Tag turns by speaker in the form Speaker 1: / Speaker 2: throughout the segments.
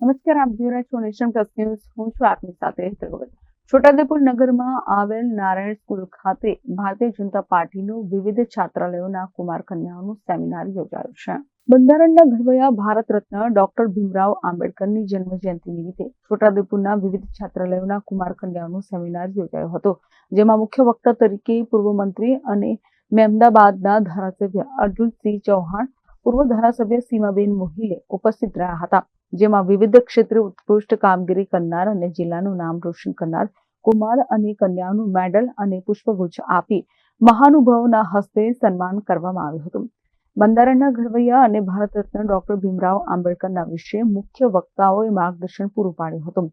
Speaker 1: નમસ્કાર, આપ જોઈ રહ્યા છો નેશન ન્યૂઝ. હું છું આપની સાથે હેતલ. ભગત છોટાઉદેપુર નગરમાં આવેલ નારાયણ સ્કૂલ ખાતે ભારતીય જનતા પાર્ટીનું વિવિધ છાત્રાલયોના કુમાર કન્યાઓનું સેમિનાર યોજાયું છે. બંધારણના ઘડવૈયા ભારત રત્ન ડોક્ટર ભીમરાવ આંબેડકરની જન્મ જયંતિ નિમિત્તે છોટાઉદેપુરના વિવિધ છાત્રાલયોના કુમાર કન્યાઓનું સેમિનાર યોજાયો હતો, જેમાં મુખ્ય વક્તા તરીકે પૂર્વ મંત્રી અને મહેમદાબાદના ધારાસભ્ય અર્જુનસિંહ ચૌહાણ, પૂર્વ ધારાસભ્ય સીમાબેન મોહિલે ઉપસ્થિત રહ્યા હતા. જેમાં વિવિધ ક્ષેત્રે ઉત્કૃષ્ટ કામગીરી કરનાર અને જિલ્લાનું નામ રોશન કરનાર કુમાર અને કન્યાનું મેડલ અને પુષ્પગુચ્છ આપી મહાનુભાવોના હસ્તે સન્માન કરવામાં આવ્યું હતું. બંધારણના ઘડવૈયા અને ભારત રત્ન ડોક્ટર ભીમરાવ આંબેડકરના વિશે મુખ્ય વક્તાઓએ માર્ગદર્શન પૂરું પાડ્યું હતું,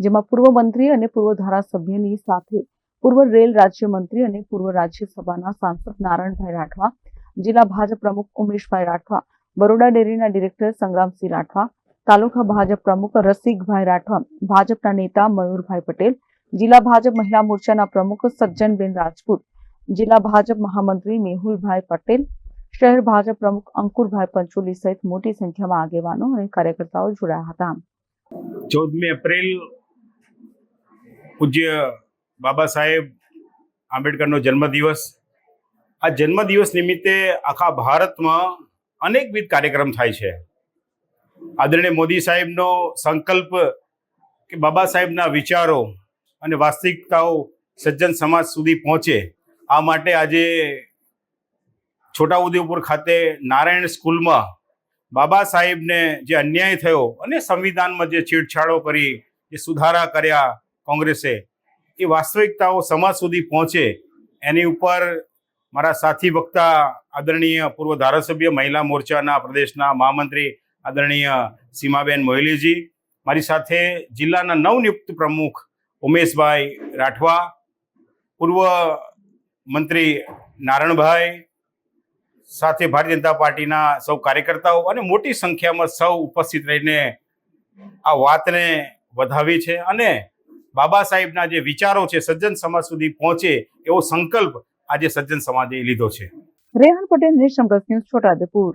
Speaker 1: જેમાં પૂર્વ મંત્રી અને પૂર્વ ધારાસભ્યની સાથે પૂર્વ રેલ રાજ્યમંત્રી અને પૂર્વ રાજ્યસભાના સાંસદ નારાયણભાઈ રાઠવા, જિલ્લા ભાજપ પ્રમુખ ઉમેશભાઈ રાઠવા, બરોડા ડેરીના ડિરેક્ટર સંગ્રામસિંહ રાઠવા તાલુકા ભાજપ પ્રમુખ રસિકભાઈ રાઠવા, ભાજપના નેતા મયુરભાઈ પટેલ, જિલ્લા ભાજપ મહિલા મોરચાના પ્રમુખ સજ્જનબેન રાજપૂત, જિલ્લા ભાજપ મહામંત્રી મેહુલભાઈ પટેલ, શહેર ભાજપ પ્રમુખ અંકુરભાઈ પંચોલી સહિત મોટી સંખ્યામાં આગેવાનો અને કાર્યકર્તાઓ જોડાયા હતા.
Speaker 2: ચૌદમી એપ્રિલ પૂજ્ય બાબા સાહેબ આંબેડકરનો જન્મદિવસ. આ જન્મદિવસ નિમિત્તે આખા ભારતમાં અનેકવિધ કાર્યક્રમ થાય છે. આદરણીય મોદી સાહેબનો સંકલ્પ કે બાબા સાહેબના વિચારો અને વાસ્તવિકતાઓ સજ્જન સમાજ સુધી પહોંચે, આ માટે આજે છોટાઉદેપુર ખાતે નારાયણ સ્કૂલમાં બાબા સાહેબને જે અન્યાય થયો અને સંવિધાનમાં જે છેડછાડો કરી, જે સુધારા કર્યા કોંગ્રેસે, એ વાસ્તવિકતાઓ સમાજ સુધી પહોંચે. એની ઉપર મારા સાથી વક્તા, આદરણીય પૂર્વ ધારાસભ્ય મહિલા મોરચાના પ્રદેશના મહામંત્રી આદરણીય સીમાબેન મોહિલીજી, મારી સાથે જિલ્લાના નવનિયુક્ત પ્રમુખ ઉમેશભાઈ રાઠવા, પૂર્વ મંત્રી નારણભાઈ, સાથે ભારતીય જનતા પાર્ટીના સૌ કાર્યકર્તાઓ અને મોટી સંખ્યામાં સૌ ઉપસ્થિત રહીને આ વાતને વધાવી છે અને બાબા સાહેબના જે વિચારો છે સજ્જન સમાજ સુધી પહોંચે એવો સંકલ્પ આજે સજ્જન સમાજે લીધો છે.
Speaker 1: Rehan Patel Nation News Chhota Udepur